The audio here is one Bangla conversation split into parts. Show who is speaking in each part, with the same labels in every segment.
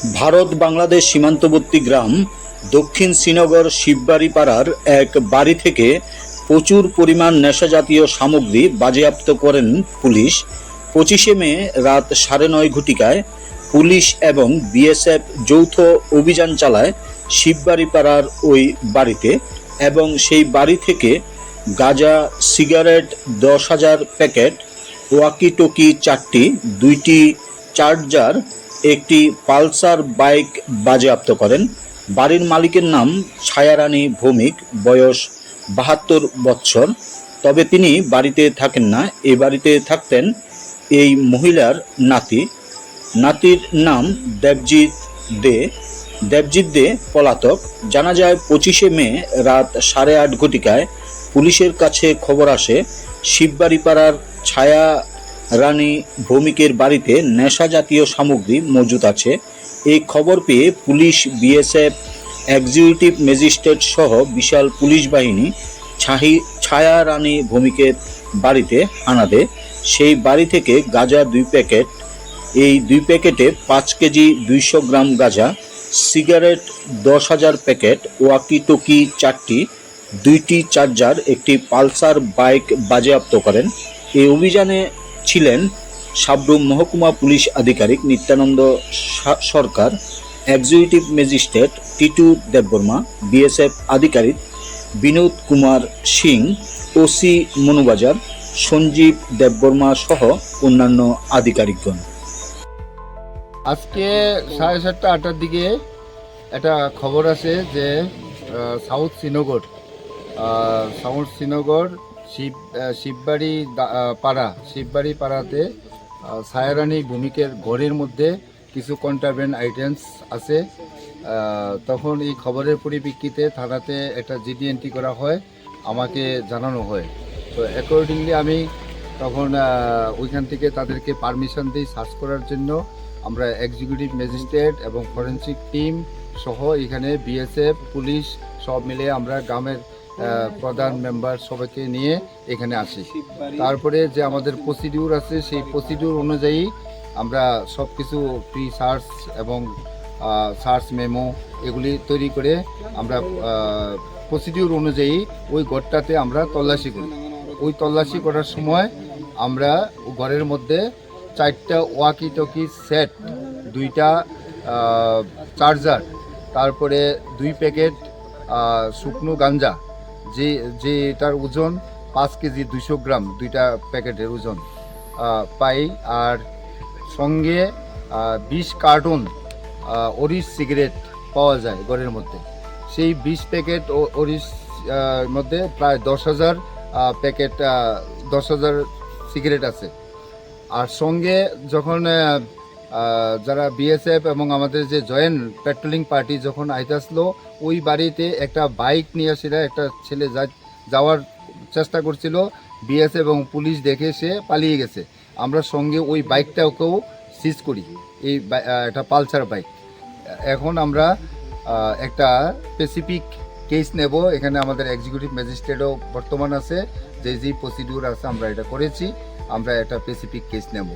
Speaker 1: ভারত বাংলাদেশ সীমান্তবর্তী গ্রাম দক্ষিণ শ্রীনগর শিববাড়ি পাড়ার এক বাড়ি থেকে প্রচুর পরিমাণ নেশাজাতীয় সামগ্রী বাজেয়াপ্ত করেন পুলিশ। পঁচিশে মে রাত সাড়ে নয় ঘটিকায় পুলিশ এবং বিএসএফ যৌথ অভিযান চালায় শিববাড়ি পাড়ার ওই বাড়িতে এবং সেই বাড়ি থেকে গাঁজা, সিগারেট, দশ হাজার প্যাকেট ওয়াকি টকি চারটি, দুইটি চার্জার একটি পালসার বাইক বাজেয়াপ্ত করেন। বাড়ির মালিকের নাম ছায়ারানী ভৌমিক, বয়স বাহাত্তর বৎসর। তবে তিনি বাড়িতে থাকেন না এই বাড়িতে থাকতেন এই মহিলার নাতি। নাতির নাম দেবজিৎ দে। দেবজিৎ দে পলাতক। জানা যায়, পঁচিশে মে রাত সাড়ে আট ঘটিকায় পুলিশের কাছে খবর আসে শিববাড়ি পাড়ার ছায়া রানী ভৌমিকের বাড়িতে নেশা জাতীয় সামগ্রী মজুত আছে। এই খবর পেয়ে পুলিশ, বিএসএফ, এক্সিকিউটিভ ম্যাজিস্ট্রেট সহ বিশাল পুলিশ বাহিনী ছাহি ছায়া রানী ভৌমিকের বাড়িতে হানা দেয়। সেই বাড়ি থেকে গাঁজা দুই প্যাকেট, এই দুই প্যাকেটে পাঁচ কেজি দুইশো গ্রাম গাঁজা, সিগারেট দশ হাজার প্যাকেট ওয়াকি টকি চারটি, দুইটি চার্জার, একটি পালসার বাইক বাজেয়াপ্ত করেন। এই অভিযানে ছিলেন সাবরুম মহকুমা পুলিশ আধিকারিক Nityananda Sarkar executive magistrate Titu Debbarma BSF আধিকারিক বিনোদ কুমার সিং ওসি মনুবাজার, সঞ্জীব দেববর্মা সহ অন্যান্য আধিকারিকগণ।
Speaker 2: আজকে সাড়ে সাতটা, আটটার দিকে একটা খবর আছে যে সাউথ শ্রীনগর সাউথ শ্রীনগর শিব শিববাড়ি পাড়া, শিববাড়ি পাড়াতে সায়ারানী ভূমিকের ঘরের মধ্যে কিছু কন্ট্রাবেন্ড আইটেমস আছে। তখন এই খবরের পরিপ্রেক্ষিতে থানাতে একটা জিডি এন্ট্রি করা হয়, আমাকে জানানো হয়। তো অ্যাকর্ডিংলি আমি তখন ওইখান থেকে তাদেরকে পারমিশন দিই সার্চ করার জন্য। আমরা এক্সিকিউটিভ ম্যাজিস্ট্রেট এবং ফরেন্সিক টিম সহ এখানে বিএসএফ পুলিশ সব মিলে আমরা গ্রামের প্রধান মেম্বার সবাইকে নিয়ে এখানে আসি। তারপরে যে আমাদের প্রসিডিউর আছে সেই প্রসিডিউর অনুযায়ী আমরা সব কিছু প্রি সার্চ এবং সার্চ মেমো এগুলি তৈরি করে আমরা প্রসিডিউর অনুযায়ী ওই ঘরটাতে আমরা তল্লাশি করি। ওই তল্লাশি করার সময় আমরা ঘরের মধ্যে চারটা ওয়াকি টকি সেট দুইটা চার্জার তারপরে দুই প্যাকেট শুকনো গাঞ্জা যে যে এটার ওজন পাঁচ কেজি দুইশো গ্রাম, দুইটা প্যাকেটের ওজন পাই। আর সঙ্গে বিশ কার্টুন অরিস সিগারেট পাওয়া যায় ঘরের মধ্যে। সেই বিশ প্যাকেট অরিস মধ্যে প্রায় দশ হাজার প্যাকেট দশ হাজার সিগারেট আছে। আর সঙ্গে যখন যারা বিএসএফ এবং আমাদের যে জয়েন্ট পেট্রোলিং পার্টি যখন আইতে আসলো ওই বাড়িতে একটা বাইক নিয়ে আসিরা একটা ছেলে যাওয়ার চেষ্টা করছিল বিএসএফ এবং পুলিশ দেখে সে পালিয়ে গেছে। আমরা সঙ্গে ওই বাইকটাকেও সিজ করি, এই একটা পালসার বাইক এখন আমরা একটা স্পেসিফিক কেস নেব, এখানে আমাদের এক্সিকিউটিভ ম্যাজিস্ট্রেটও বর্তমান আছে, যে যে প্রসিডিউর আছে আমরা এটা করেছি, আমরা একটা স্পেসিফিক কেস নেব।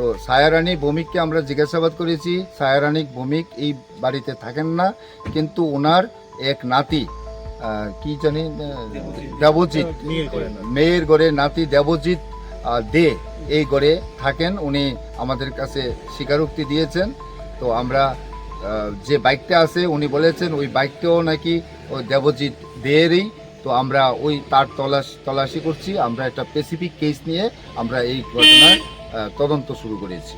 Speaker 2: তো সায়ারানী ভৌমিককে আমরা জিজ্ঞাসাবাদ করেছি সায়ারানী ভৌমিক এই বাড়িতে থাকেন না কিন্তু ওনার এক নাতি কি জানি দেবজিৎ মেয়ের গড়ে নাতি দেবজিৎ দে এই গড়ে থাকেন উনি আমাদের কাছে স্বীকারোক্তি দিয়েছেন। তো আমরা যে বাইকটা আছে উনি বলেছেন ওই বাইকটাও নাকি ওই দেবজিৎ দেয়েরই। তো আমরা ওই তার তলাশ তলাশি করছি আমরা একটা স্পেসিফিক কেস নিয়ে আমরা এই ঘটনার আহ, তদন্ত শুরু করেছি।